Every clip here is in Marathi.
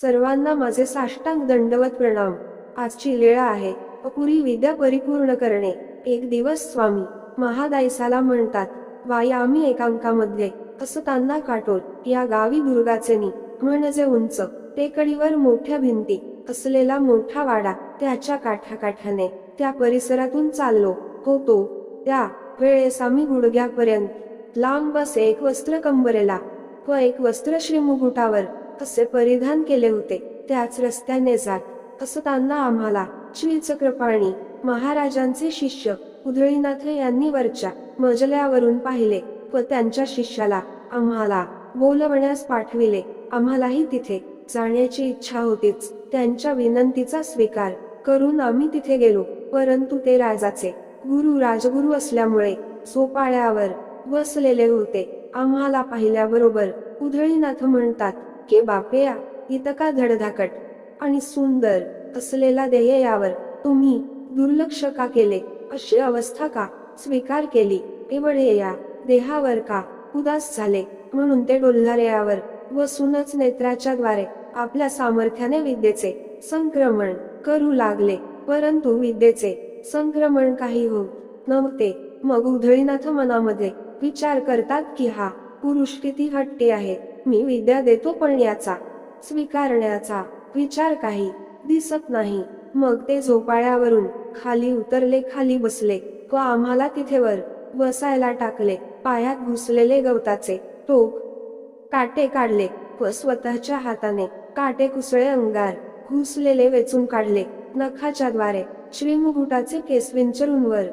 सर्वांना माझे साष्टांग दंडवत प्रणाम. आजची लीळा आहे अपुरी विद्या परिपूर्ण करणे. एक दिवस स्वामी महादायसाला म्हणतात वायामी एकांकामध्ये असताना काटोल या गावी दुर्गाचेनी म्हणजे उंच टेकडीवर मोठ्या भिंती असलेला मोठा वाडा त्याच्या काठाकाठाने त्या परिसरातून चाललो होतो त्या वेळेस आम्ही गुडघ्यापर्यंत लांब बस एक वस्त्र कंबरेला व एक वस्त्र श्रीमुकुटावर असे परिधान केले होते त्याच रस्त्याने जात. असताना आम्हाला श्रीचक्रपाणी महाराजांचे शिष्य उधळीनाथ यांनी वरच्या मजल्यावरून पाहिले व त्यांच्या शिष्याला आम्हाला बोलवण्यास पाठविले. आम्हालाही तिथे जाण्याची इच्छा होतीच. त्यांच्या विनंतीचा स्वीकार करून आम्ही तिथे गेलो. परंतु ते राजाचे गुरु राजगुरु असल्यामुळे सोपाळ्यावर बसलेले होते. आम्हाला पाहिल्याबरोबर उधळीनाथ म्हणतात के बापेया इतका धडधाकट? आणि सुंदर असलेला देह यावर तुम्ही दुर्लक्ष का केले? अशी अवस्था का? स्वीकार केली? एवढे या देहावर का उदास झाले? म्हणून ते डोल्हारेयावर बसूनच नेत्राच्या द्वारे आपल्या सामर्थ्याने विद्येचे संक्रमण करू लागले. परंतु विद्येचे संक्रमण काही होत नव्हते. मग उधळीनाथ मनामध्ये विचार करतात की हा पुरुष किती हट्टी आहे. मी विद्या देतो पण याचा स्वीकारण्याचा विचार काही दिसत नाही. मग ते झोपाळ्यावरून खाली उतरले खाली बसले. व आम्हाला तिथे वर बसायला टाकले. पायात घुसलेले गवताचे टोक काटे काढले व स्वतःच्या हाताने काटे कुसळे अंगार घुसलेले वेचून काढले. नखाच्या द्वारे श्रीमुकुटाचे केस विंचरून वर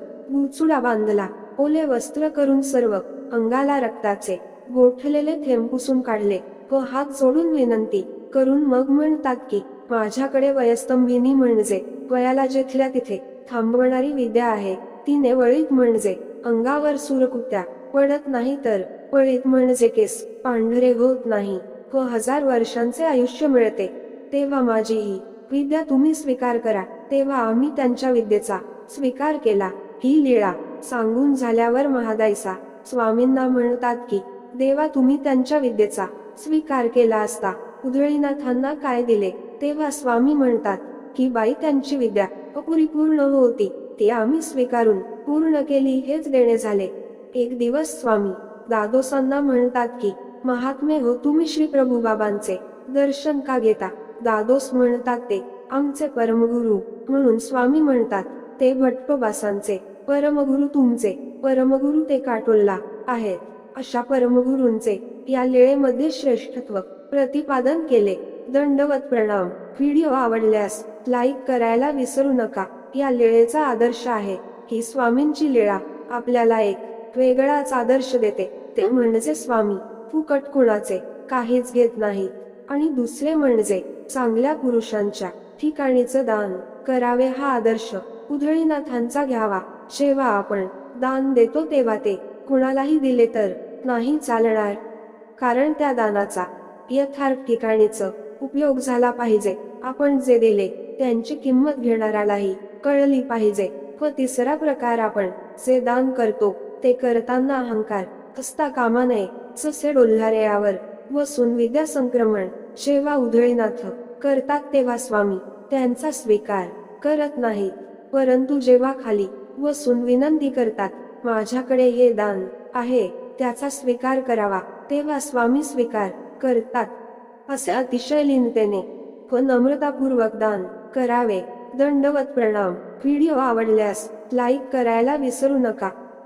बांधला. ओले वस्त्र करून सर्व अंगाला रक्ताचे गोठलेले थेंब पुसून काढले. व हात जोडून विनंती करून मग म्हणतात की माझ्याकडे वयस्तंभिनी म्हणजे वयाला जेथल्या तिथे थांबवणारी विद्या आहे तिने वळीत म्हणजे अंगावर सुरकुत्या पडत नाही तर वळीत म्हणजे केस पांढरे होत नाही व हजार वर्षांचे आयुष्य मिळते. तेव्हा माझी ही विद्या तुम्ही स्वीकार करा. तेव्हा आम्ही त्यांच्या विद्येचा स्वीकार केला. ही लीळा सांगून झाल्यावर महादायसा स्वामींना म्हणतात की देवा तुम्ही त्यांच्या विद्येचा स्वीकार केला असता. उधळीनाथांना काय दिले? तेव्हा स्वामी म्हणतात की बाई त्यांची विद्या अपुरी पूर्ण होती. ती आम्ही स्वीकारून पूर्ण केली हेच देणे झाले. एक दिवस स्वामी दादोसांना म्हणतात की महात्मे हो तुम्ही श्री प्रभू बाबांचे दर्शन का घेता? दादोस म्हणतात ते आमचे परमगुरु म्हणून स्वामी म्हणतात. ते भट्टोबासांचे परमगुरु तुमचे परमगुरु ते काटोल्ला आहेत. अशा परमगुरूंचे या लेळेमध्ये श्रेष्ठत्व प्रतिपादन केले. दंडवत प्रणाम. व्हिडिओ आवडल्यास लाईक करायला विसरू नका. या लेळेचा आदर्श आहे ही स्वामींची लीळा आपल्याला एक वेगळाच आदर्श देते. ते म्हणजे स्वामी. फुकट कुणाचे? काहीच घेत नाही आणि दुसरे म्हणजे चांगल्या पुरुषांच्या ठिकाणीचं दान करावे हा आदर्श उधळीनाथांचा घ्यावा. जेव्हा आपण दान देतो तेव्हा ते कुणालाही दिले तर नाही चालणार. कारण त्या दानाचा यथार्थ ठिकाणीच उपयोग झाला पाहिजे. आपण जे दिले त्यांची किंमत घेणाऱ्यालाही कळली पाहिजे. व तिसरा प्रकार आपण जे दान करतो ते करताना अहंकार असता कामा नये जसे डोल्हारे यावर सुनविद्या संक्रमण जेव्हा उधळीनाथ करतात तेव्हा स्वामी त्यांचा स्वीकार करत नाहीत. परंतु जेव्हा खाली व विनंती करतात माझ्याकडे हे दान आहे. त्याचा स्वीकार करावा तेव्हा स्वामी स्वीकार करतात. असे अतिशय लीनतेने व नम्रतापूर्वक दान करावे. दंडवत प्रणाम. व्हिडिओ आवडल्यास लाईक करायला विसरू नका.